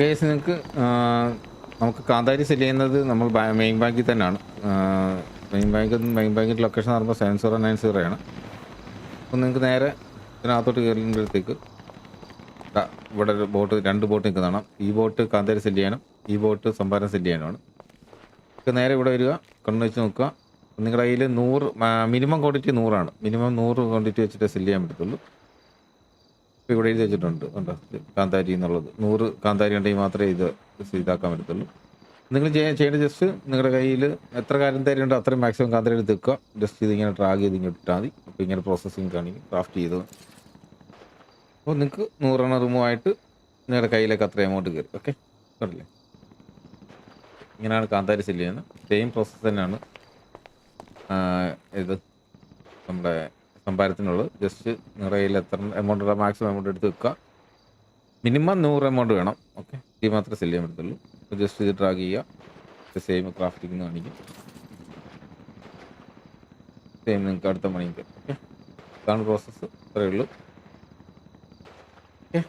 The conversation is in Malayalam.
കേസ് നിങ്ങൾക്ക് നമുക്ക് കാന്താരി സെൽ ചെയ്യുന്നത് നമ്മൾ മെയിൻ ബാങ്കിൽ തന്നെയാണ്. മെയിൻ ബാങ്ക് മെയിൻ ബാങ്കിന്റെ ലൊക്കേഷൻ പറയുമ്പോൾ സെവൻ സീറോ നയൻ സീറോ ആണ്. അപ്പോൾ നിങ്ങൾക്ക് നേരെ ഇതിനകത്തോട്ട് കയറുമ്പോഴത്തേക്ക് ഇവിടെ ഒരു ബോട്ട് രണ്ട് ബോട്ട് നിങ്ങൾക്ക് കാണാം. ഈ ബോട്ട് കാന്താരി സെൽ ചെയ്യാനും ഈ ബോട്ട് സംഭാരം സെൽ ചെയ്യാനുമാണ്. ഒക്കെ നേരെ ഇവിടെ വരിക കണ്ണു വെച്ച് നോക്കുക. നിങ്ങളുടെ കയ്യിൽ നൂറ് മിനിമം ക്വാണ്ടിറ്റി നൂറാണ്. മിനിമം നൂറ് ക്വാണ്ടിറ്റി വെച്ചിട്ട് സെൽ ചെയ്യാൻ പറ്റത്തുള്ളൂ. ഇപ്പോൾ ഇവിടെ എഴുതി വെച്ചിട്ടുണ്ട് ഉണ്ടോ കാന്താരി എന്നുള്ളത്. നൂറ് കാന്താരി ഉണ്ടെങ്കിൽ മാത്രമേ ഇത് ഇതാക്കാൻ പറ്റത്തുള്ളൂ. നിങ്ങൾ ചെയ്യാൻ ചെയ്യേണ്ട ജസ്റ്റ് നിങ്ങളുടെ കയ്യിൽ എത്ര കാന്താരി ഉണ്ടോ അത്രയും മാക്സിമം കാന്താരി എടുത്ത് വെക്കുക. ജസ്റ്റ് ഇതിങ്ങനെ ട്രാഗ് ചെയ്ത് ഇങ്ങനെ ഇട്ടാൽ മതി. അപ്പോൾ ഇങ്ങനെ പ്രോസസ്സിങ് കാണിക്കും ക്രാഫ്റ്റ് ചെയ്ത് അപ്പോൾ നിങ്ങൾക്ക് നൂറെണ്ണം റിമൂവ് ആയിട്ട് നിങ്ങളുടെ കയ്യിലേക്ക് അത്ര എമൗണ്ട് കയറും. ഓക്കെ കണ്ടില്ലേ? ഇങ്ങനെയാണ് കാന്താരി സെല്ല് ചെയ്യുന്നത്. സെയിം പ്രോസസ്സ് തന്നെയാണ് ഇത് നമ്മുടെ സംഭാരത്തിനുള്ളത് ജസ്റ്റ് നിറയിൽ എത്ര എമൗണ്ട് ഉള്ള മാക്സിമം എമൗണ്ട് എടുത്ത് വെക്കുക. മിനിമം നൂറ് എമൗണ്ട് വേണം. ഓക്കെ ഇത് മാത്രമേ സെൽ ചെയ്യാൻ പറ്റത്തുള്ളൂ. അപ്പോൾ ജസ്റ്റ് ഇത് ഡ്രാഗ് ചെയ്യുക. സെയിം ക്രാഫ്റ്റിംഗ് കാണിക്കും. സെയിം നിങ്ങൾക്ക് അടുത്ത മണിക്ക് ഓക്കെ ഇതാണ് പ്രോസസ്സ് ഇത്രയേ ഉള്ളൂ. ഓക്കെ